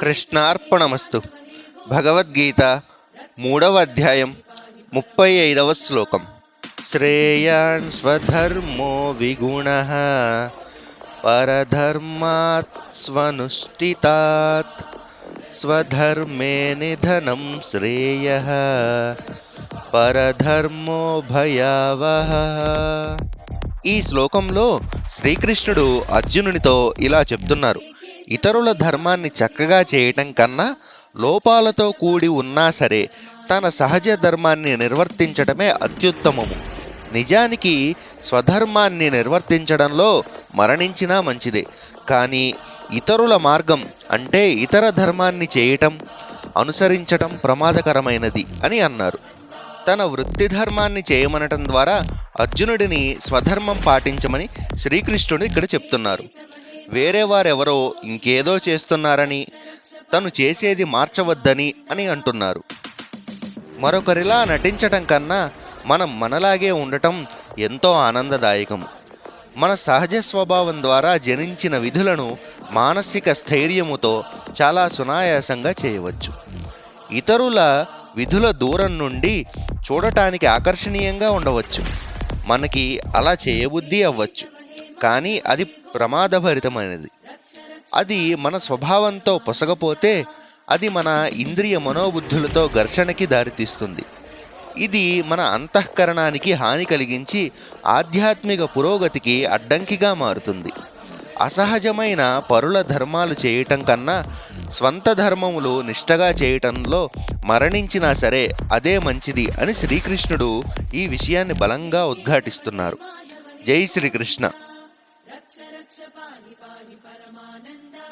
కృష్ణార్పణమస్తు. భగవద్గీత మూడవ అధ్యాయం ముప్పై ఐదవ శ్లోకం. శ్రేయాన్ స్వధర్మో విగుణ పరధర్మాత్ స్వనుష్ఠితాత్ స్వధర్మే నిధనం శ్రేయ పరధర్మో భయావహ. ఈ శ్లోకంలో శ్రీకృష్ణుడు అర్జునునితో ఇలా చెప్తున్నారు. ఇతరుల ధర్మాన్ని చక్కగా చేయటం కన్నా లోపాలతో కూడి ఉన్నా సరే తన సహజ ధర్మాన్ని నిర్వర్తించడమే అత్యుత్తమము. నిజానికి స్వధర్మాన్ని నిర్వర్తించడంలో మరణించినా మంచిదే. కానీ ఇతరుల మార్గం అంటే ఇతర ధర్మాన్ని చేయటం అనుసరించటం ప్రమాదకరమైనది అని అన్నారు. తన వృత్తి ధర్మాన్ని చేయమనటం ద్వారా అర్జునుడిని స్వధర్మం పాటించమని శ్రీకృష్ణుడు ఇక్కడ చెప్తున్నారు. వేరే వారెవరో ఇంకేదో చేస్తున్నారని తను చేసేది మార్చవద్దని అని అంటున్నారు. మరొకరిలా నటించటం కన్నా మనం మనలాగే ఉండటం ఎంతో ఆనందదాయకం. మన సహజ స్వభావం ద్వారా జనించిన విధులను మానసిక స్థైర్యముతో చాలా సునాయాసంగా చేయవచ్చు. ఇతరుల విధుల దూరం నుండి చూడటానికి ఆకర్షణీయంగా ఉండవచ్చు. మనకి అలా చేయబుద్ధి అవ్వచ్చు. కానీ అది ప్రమాదభరితమైనది. అది మన స్వభావంతో పొసగపోతే అది మన ఇంద్రియ మనోబుద్ధులతో ఘర్షణకి దారితీస్తుంది. ఇది మన అంతఃకరణానికి హాని కలిగించి ఆధ్యాత్మిక పురోగతికి అడ్డంకిగా మారుతుంది. అసహజమైన పరుల ధర్మాలు చేయటం కన్నా స్వంత ధర్మములు నిష్టగా చేయటంలో మరణించినా సరే అదే మంచిది అని శ్రీకృష్ణుడు ఈ విషయాన్ని బలంగా ఉద్ఘాటిస్తున్నారు. జై శ్రీకృష్ణ. पाहि पाहि परमानन्दा